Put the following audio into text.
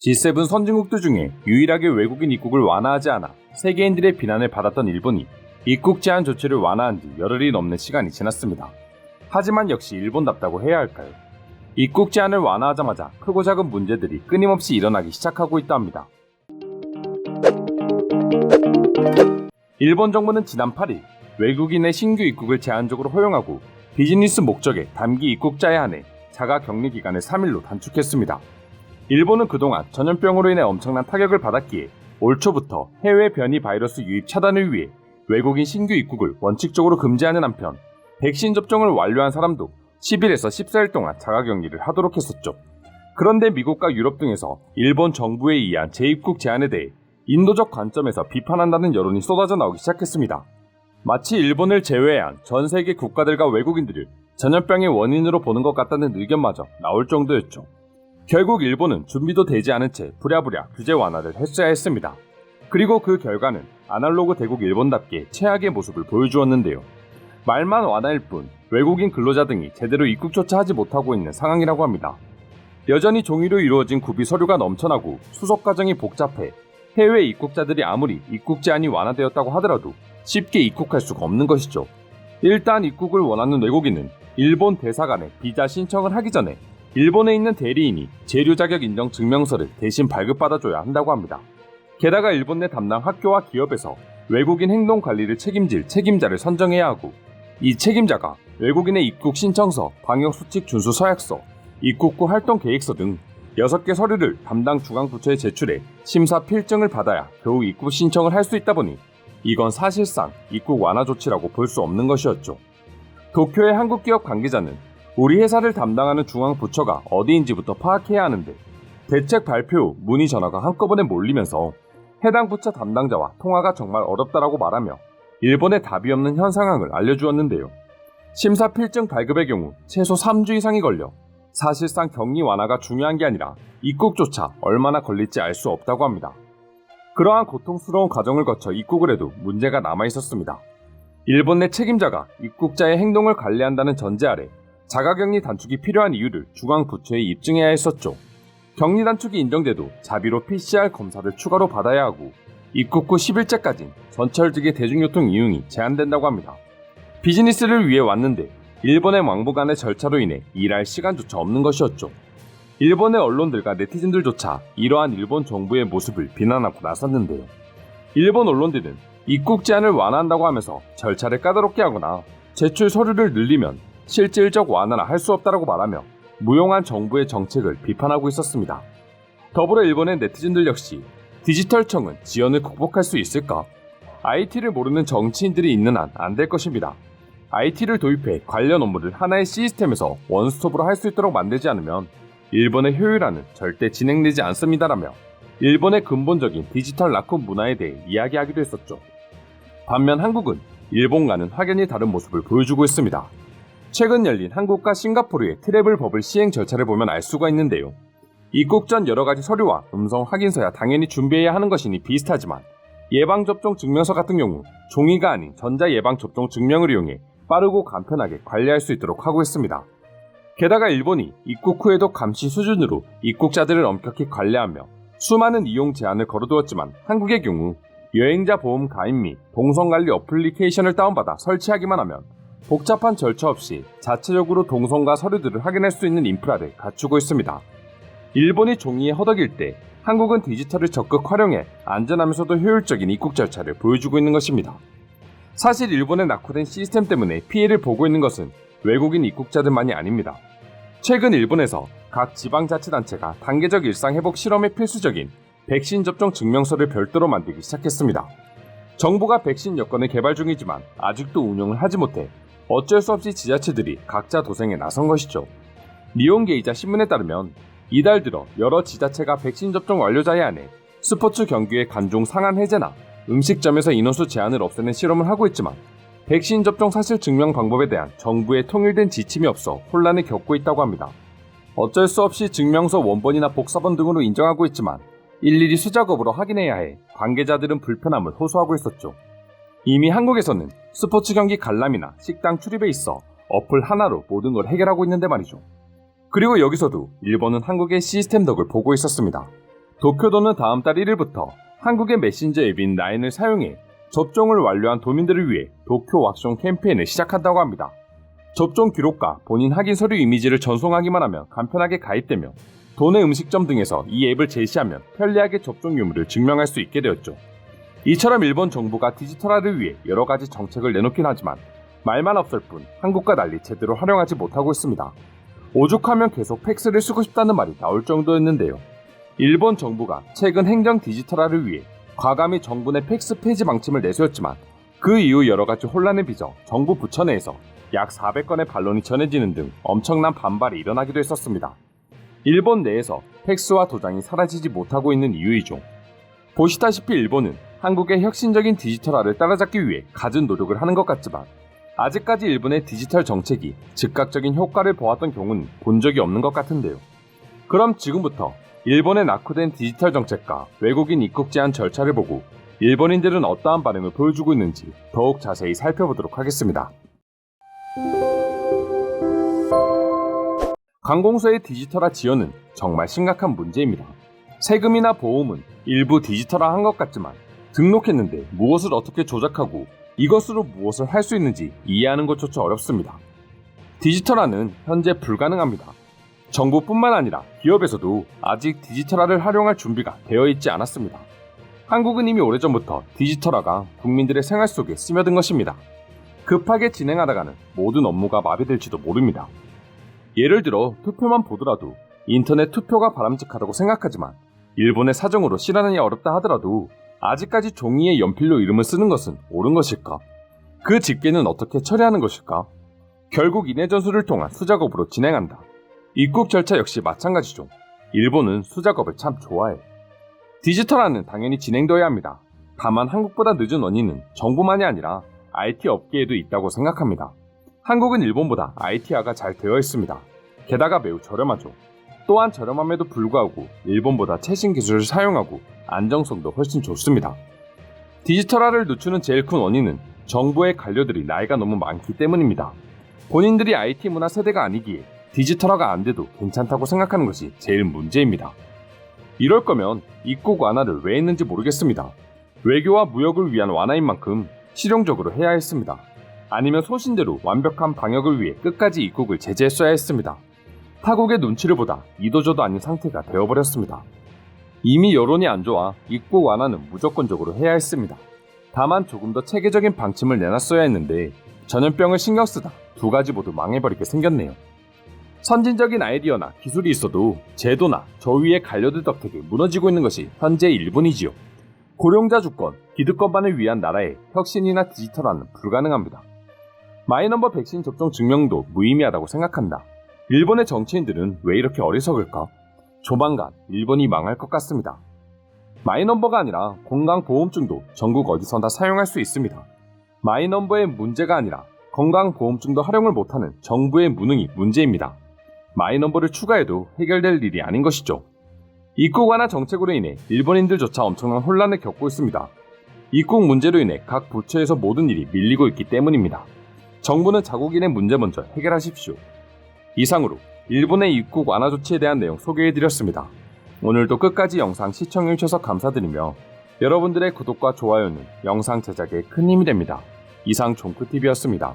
G7 선진국들 중에 유일하게 외국인 입국을 완화하지 않아 세계인들의 비난을 받았던 일본이 입국 제한 조치를 완화한 지 열흘이 넘는 시간이 지났습니다. 하지만 역시 일본답다고 해야 할까요? 입국 제한을 완화하자마자 크고 작은 문제들이 끊임없이 일어나기 시작하고 있다 합니다. 일본 정부는 지난 8일 외국인의 신규 입국을 제한적으로 허용하고 비즈니스 목적의 단기 입국자에 한해 자가 격리 기간을 3일로 단축했습니다. 일본은 그동안 전염병으로 인해 엄청난 타격을 받았기에 올 초부터 해외 변이 바이러스 유입 차단을 위해 외국인 신규 입국을 원칙적으로 금지하는 한편 백신 접종을 완료한 사람도 10일에서 14일 동안 자가격리를 하도록 했었죠. 그런데 미국과 유럽 등에서 일본 정부에 의한 재입국 제한에 대해 인도적 관점에서 비판한다는 여론이 쏟아져 나오기 시작했습니다. 마치 일본을 제외한 전 세계 국가들과 외국인들을 전염병의 원인으로 보는 것 같다는 의견마저 나올 정도였죠. 결국 일본은 준비도 되지 않은 채 부랴부랴 규제 완화를 했어야 했습니다. 그리고 그 결과는 아날로그 대국 일본답게 최악의 모습을 보여주었는데요. 말만 완화일 뿐 외국인 근로자 등이 제대로 입국조차 하지 못하고 있는 상황이라고 합니다. 여전히 종이로 이루어진 구비 서류가 넘쳐나고 수속 과정이 복잡해 해외 입국자들이 아무리 입국 제한이 완화되었다고 하더라도 쉽게 입국할 수가 없는 것이죠. 일단 입국을 원하는 외국인은 일본 대사관에 비자 신청을 하기 전에 일본에 있는 대리인이 재료 자격 인정 증명서를 대신 발급받아줘야 한다고 합니다. 게다가 일본 내 담당 학교와 기업에서 외국인 행동 관리를 책임질 책임자를 선정해야 하고 이 책임자가 외국인의 입국 신청서, 방역수칙 준수 서약서, 입국 후 활동 계획서 등 6개 서류를 담당 중앙부처에 제출해 심사 필증을 받아야 겨우 입국 신청을 할 수 있다 보니 이건 사실상 입국 완화 조치라고 볼 수 없는 것이었죠. 도쿄의 한국 기업 관계자는 우리 회사를 담당하는 중앙 부처가 어디인지부터 파악해야 하는데 대책 발표 후 문의 전화가 한꺼번에 몰리면서 해당 부처 담당자와 통화가 정말 어렵다라고 말하며 일본의 답이 없는 현 상황을 알려주었는데요. 심사 필증 발급의 경우 최소 3주 이상이 걸려 사실상 격리 완화가 중요한 게 아니라 입국조차 얼마나 걸릴지 알 수 없다고 합니다. 그러한 고통스러운 과정을 거쳐 입국을 해도 문제가 남아 있었습니다. 일본 내 책임자가 입국자의 행동을 관리한다는 전제 아래 자가격리 단축이 필요한 이유를 중앙부처에 입증해야 했었죠. 격리 단축이 인정돼도 자비로 PCR 검사를 추가로 받아야 하고 입국 후 10일째까지 전철직의 대중교통 이용이 제한된다고 합니다. 비즈니스를 위해 왔는데 일본의 왕복안의 절차로 인해 일할 시간조차 없는 것이었죠. 일본의 언론들과 네티즌들조차 이러한 일본 정부의 모습을 비난하고 나섰는데요. 일본 언론들은 입국 제한을 완화한다고 하면서 절차를 까다롭게 하거나 제출 서류를 늘리면 실질적 완화나 할 수 없다라고 말하며 무용한 정부의 정책을 비판하고 있었습니다. 더불어 일본의 네티즌들 역시 디지털청은 지연을 극복할 수 있을까? IT를 모르는 정치인들이 있는 한 안 될 것입니다. IT를 도입해 관련 업무를 하나의 시스템에서 원스톱으로 할 수 있도록 만들지 않으면 일본의 효율화는 절대 진행되지 않습니다라며 일본의 근본적인 디지털 라콘 문화에 대해 이야기하기도 했었죠. 반면 한국은 일본과는 확연히 다른 모습을 보여주고 있습니다. 최근 열린 한국과 싱가포르의 트래블 버블 시행 절차를 보면 알 수가 있는데요. 입국 전 여러 가지 서류와 음성 확인서야 당연히 준비해야 하는 것이니 비슷하지만 예방접종 증명서 같은 경우 종이가 아닌 전자예방접종 증명을 이용해 빠르고 간편하게 관리할 수 있도록 하고 있습니다. 게다가 일본이 입국 후에도 감시 수준으로 입국자들을 엄격히 관리하며 수많은 이용 제한을 걸어두었지만 한국의 경우 여행자 보험 가입 및 동선관리 어플리케이션을 다운받아 설치하기만 하면 복잡한 절차 없이 자체적으로 동선과 서류들을 확인할 수 있는 인프라를 갖추고 있습니다. 일본이 종이에 허덕일 때 한국은 디지털을 적극 활용해 안전하면서도 효율적인 입국 절차를 보여주고 있는 것입니다. 사실 일본의 낙후된 시스템 때문에 피해를 보고 있는 것은 외국인 입국자들만이 아닙니다. 최근 일본에서 각 지방자치단체가 단계적 일상회복 실험에 필수적인 백신 접종 증명서를 별도로 만들기 시작했습니다. 정부가 백신 여건을 개발 중이지만 아직도 운영을 하지 못해 어쩔 수 없이 지자체들이 각자 도생에 나선 것이죠. 리온게이자 신문에 따르면 이달 들어 여러 지자체가 백신 접종 완료자에 한해 스포츠 경기의 간종 상한 해제나 음식점에서 인원수 제한을 없애는 실험을 하고 있지만 백신 접종 사실 증명 방법에 대한 정부의 통일된 지침이 없어 혼란을 겪고 있다고 합니다. 어쩔 수 없이 증명서 원본이나 복사본 등으로 인정하고 있지만 일일이 수작업으로 확인해야 해 관계자들은 불편함을 호소하고 있었죠. 이미 한국에서는 스포츠 경기 관람이나 식당 출입에 있어 어플 하나로 모든 걸 해결하고 있는데 말이죠. 그리고 여기서도 일본은 한국의 시스템 덕을 보고 있었습니다. 도쿄도는 다음 달 1일부터 한국의 메신저 앱인 라인을 사용해 접종을 완료한 도민들을 위해 도쿄 왁숑 캠페인을 시작한다고 합니다. 접종 기록과 본인 확인 서류 이미지를 전송하기만 하면 간편하게 가입되며 도내 음식점 등에서 이 앱을 제시하면 편리하게 접종 유무를 증명할 수 있게 되었죠. 이처럼 일본 정부가 디지털화를 위해 여러 가지 정책을 내놓긴 하지만 말만 없을 뿐 한국과 달리 제대로 활용하지 못하고 있습니다. 오죽하면 계속 팩스를 쓰고 싶다는 말이 나올 정도였는데요. 일본 정부가 최근 행정 디지털화를 위해 과감히 정부 내 팩스 폐지 방침을 내세웠지만 그 이후 여러 가지 혼란을 빚어 정부 부처 내에서 약 400건의 반론이 전해지는 등 엄청난 반발이 일어나기도 했었습니다. 일본 내에서 팩스와 도장이 사라지지 못하고 있는 이유이죠. 보시다시피 일본은 한국의 혁신적인 디지털화를 따라잡기 위해 갖은 노력을 하는 것 같지만 아직까지 일본의 디지털 정책이 즉각적인 효과를 보았던 경우는 본 적이 없는 것 같은데요. 그럼 지금부터 일본의 낙후된 디지털 정책과 외국인 입국 제한 절차를 보고 일본인들은 어떠한 반응을 보여주고 있는지 더욱 자세히 살펴보도록 하겠습니다. 관공서의 디지털화 지연은 정말 심각한 문제입니다. 세금이나 보험은 일부 디지털화 한 것 같지만 등록했는데 무엇을 어떻게 조작하고 이것으로 무엇을 할 수 있는지 이해하는 것조차 어렵습니다. 디지털화는 현재 불가능합니다. 정부뿐만 아니라 기업에서도 아직 디지털화를 활용할 준비가 되어 있지 않았습니다. 한국은 이미 오래전부터 디지털화가 국민들의 생활 속에 스며든 것입니다. 급하게 진행하다가는 모든 업무가 마비될지도 모릅니다. 예를 들어 투표만 보더라도 인터넷 투표가 바람직하다고 생각하지만 일본의 사정으로 실현하기 어렵다 하더라도 아직까지 종이에 연필로 이름을 쓰는 것은 옳은 것일까? 그 집계는 어떻게 처리하는 것일까? 결국 인해 전술을 통한 수작업으로 진행한다. 입국 절차 역시 마찬가지죠. 일본은 수작업을 참 좋아해. 디지털화는 당연히 진행되어야 합니다. 다만 한국보다 늦은 원인은 정부만이 아니라 IT 업계에도 있다고 생각합니다. 한국은 일본보다 IT화가 잘 되어 있습니다. 게다가 매우 저렴하죠. 또한 저렴함에도 불구하고 일본보다 최신 기술을 사용하고 안정성도 훨씬 좋습니다. 디지털화를 늦추는 제일 큰 원인은 정부의 관료들이 나이가 너무 많기 때문입니다. 본인들이 IT 문화 세대가 아니기에 디지털화가 안 돼도 괜찮다고 생각하는 것이 제일 문제입니다. 이럴 거면 입국 완화를 왜 했는지 모르겠습니다. 외교와 무역을 위한 완화인 만큼 실용적으로 해야 했습니다. 아니면 소신대로 완벽한 방역을 위해 끝까지 입국을 제재했어야 했습니다. 타국의 눈치를 보다 이도저도 아닌 상태가 되어버렸습니다. 이미 여론이 안 좋아 입국 완화는 무조건적으로 해야 했습니다. 다만 조금 더 체계적인 방침을 내놨어야 했는데 전염병을 신경 쓰다 두 가지 모두 망해버리게 생겼네요. 선진적인 아이디어나 기술이 있어도 제도나 저 위의 관료들 덕택에 무너지고 있는 것이 현재 일본이지요. 고령자 주권, 기득권만을 위한 나라의 혁신이나 디지털화는 불가능합니다. 마이넘버 백신 접종 증명도 무의미하다고 생각한다. 일본의 정치인들은 왜 이렇게 어리석을까? 조만간 일본이 망할 것 같습니다. 마이넘버가 아니라 건강보험증도 전국 어디서나 사용할 수 있습니다. 마이넘버의 문제가 아니라 건강보험증도 활용을 못하는 정부의 무능이 문제입니다. 마이넘버를 추가해도 해결될 일이 아닌 것이죠. 입국 완화 정책으로 인해 일본인들조차 엄청난 혼란을 겪고 있습니다. 입국 문제로 인해 각 부처에서 모든 일이 밀리고 있기 때문입니다. 정부는 자국인의 문제 먼저 해결하십시오. 이상으로 일본의 입국 완화 조치에 대한 내용 소개해드렸습니다. 오늘도 끝까지 영상 시청해주셔서 감사드리며 여러분들의 구독과 좋아요는 영상 제작에 큰 힘이 됩니다. 이상 종크TV였습니다.